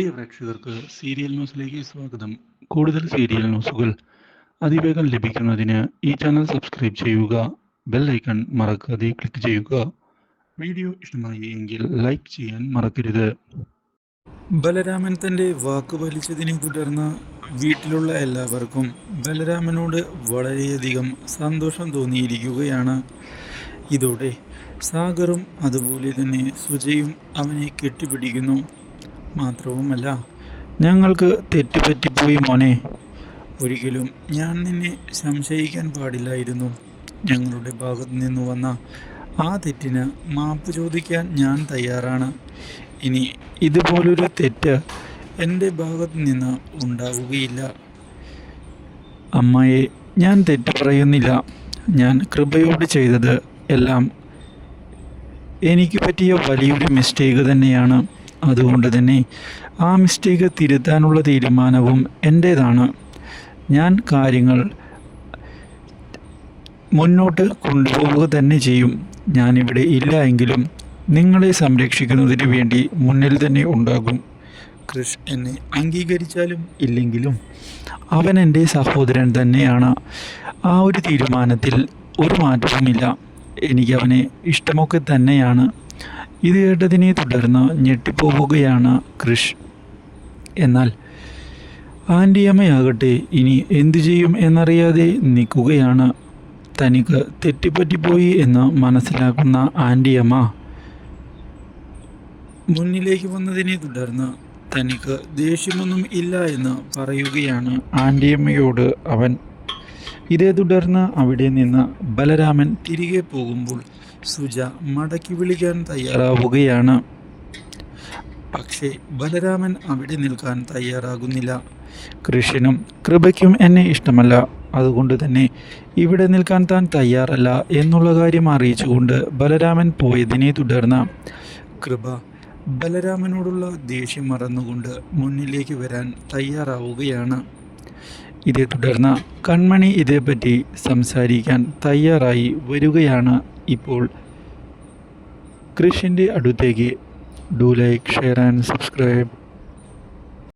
പ്രിയ പ്രേക്ഷകർക്ക് സീരിയൽ ന്യൂസിലേക്ക് സ്വാഗതം. കൂടുതൽ സീരിയൽ ന്യൂസുകൾ അതിവേഗം ലഭിക്കുന്നതിന് ഈ ചാനൽ സബ്സ്ക്രൈബ് ചെയ്യുക ബെൽ ഐക്കൺ മറക്കാതെ ക്ലിക്ക് ചെയ്യുക. വീഡിയോ ഇഷ്ടമായി എങ്കിൽ ലൈക്ക് ചെയ്യാൻ മറക്കരുത്. ബലരാമൻ തന്റെ വാക്ക് വലിച്ചതിനെ തുടർന്ന് വീട്ടിലുള്ള എല്ലാവർക്കും ബലരാമനോട് വളരെയധികം സന്തോഷം തോന്നിയിരിക്കുകയാണ്. ഇതോടെ സാഗറും അതുപോലെ തന്നെ സുജയും അവനെ കെട്ടിപ്പിടിക്കുന്നു. മാത്രവുമല്ല ഞങ്ങൾക്ക് തെറ്റുപറ്റിപ്പോയി മോനെ. ഒരിക്കലും ഞാൻ നിന്നെ സംശയിക്കാൻ പാടില്ലായിരുന്നു. ഞങ്ങളുടെ ഭാഗത്തു നിന്ന് വന്ന ആ തെറ്റിന് മാപ്പ് ചോദിക്കാൻ ഞാൻ തയ്യാറാണ്. ഇനി ഇതുപോലൊരു തെറ്റ് എന്റെ ഭാഗത്തു നിന്ന് ഉണ്ടാവുകയില്ല. അമ്മയെ ഞാൻ തെറ്റ് പറയുന്നില്ല. ഞാൻ കൃപയോട് ചെയ്തത് എല്ലാം എനിക്ക് പറ്റിയ വലിയൊരു മിസ്റ്റേക്ക് തന്നെയാണ്. അതുകൊണ്ട് തന്നെ ആ മിസ്റ്റേക്ക് തിരുത്താനുള്ള തീരുമാനവും എന്റേതാണ് ഞാൻ കാര്യങ്ങൾ മുന്നോട്ട് കൊണ്ടുപോവുക തന്നെ ചെയ്യും. ഞാനിവിടെ ഇല്ല എങ്കിലും നിങ്ങളെ സംരക്ഷിക്കുന്നതിന് വേണ്ടി മുന്നിൽ തന്നെ ഉണ്ടാകും. ക്രിസ് എന്നെ അംഗീകരിച്ചാലും ഇല്ലെങ്കിലും അവൻ എന്റെ സഹോദരൻ തന്നെയാണ്. ആ ഒരു തീരുമാനത്തിൽ ഒരു മാറ്റവുമില്ല. എനിക്ക് അവനെ ഇഷ്ടമൊക്കെ തന്നെയാണ്. ഇത് കേട്ടതിനെ തുടർന്ന് ഞെട്ടിപ്പോവുകയാണ് ക്രിഷ് എന്നാൽ ആന്റിയമ്മയാകട്ടെ ഇനി എന്തു ചെയ്യും എന്നറിയാതെ നിൽക്കുകയാണ്. തനിക്ക് തെറ്റിപ്പറ്റിപ്പോയി എന്ന് മനസ്സിലാക്കുന്ന ആന്റിയമ്മ മുന്നിലേക്ക് വന്നതിനെ തുടർന്ന് തനിക്ക് ദേഷ്യമൊന്നും ഇല്ല എന്ന് പറയുകയാണ് ആന്റിയമ്മയോട് അവൻ. ഇതേ തുടർന്ന് അവിടെ നിന്ന് ബലരാമൻ തിരികെ പോകുമ്പോൾ സുജ മടക്കി വിളിക്കാൻ തയ്യാറാവുകയാണ്. പക്ഷേ ബലരാമൻ അവിടെ നിൽക്കാൻ തയ്യാറാകുന്നില്ല. കൃഷ്ണനും കൃപയ്ക്കും എന്നെ ഇഷ്ടമല്ല. അതുകൊണ്ട് തന്നെ ഇവിടെ നിൽക്കാൻ താൻ തയ്യാറല്ല എന്നുള്ള കാര്യം അറിയിച്ചുകൊണ്ട് ബലരാമൻ പോയതിനെ തുടർന്ന് കൃപ ബലരാമനോടുള്ള ദേഷ്യം മറന്നുകൊണ്ട് മുന്നിലേക്ക് വരാൻ തയ്യാറാവുകയാണ്. ഇതേ തുടർന്ന് കൺമണി ഇതേപ്പറ്റി സംസാരിക്കാൻ തയ്യാറായി വരികയാണ് ഇപ്പോൾ കൃഷിൻ്റെ അടുത്തേക്ക് do like share and subscribe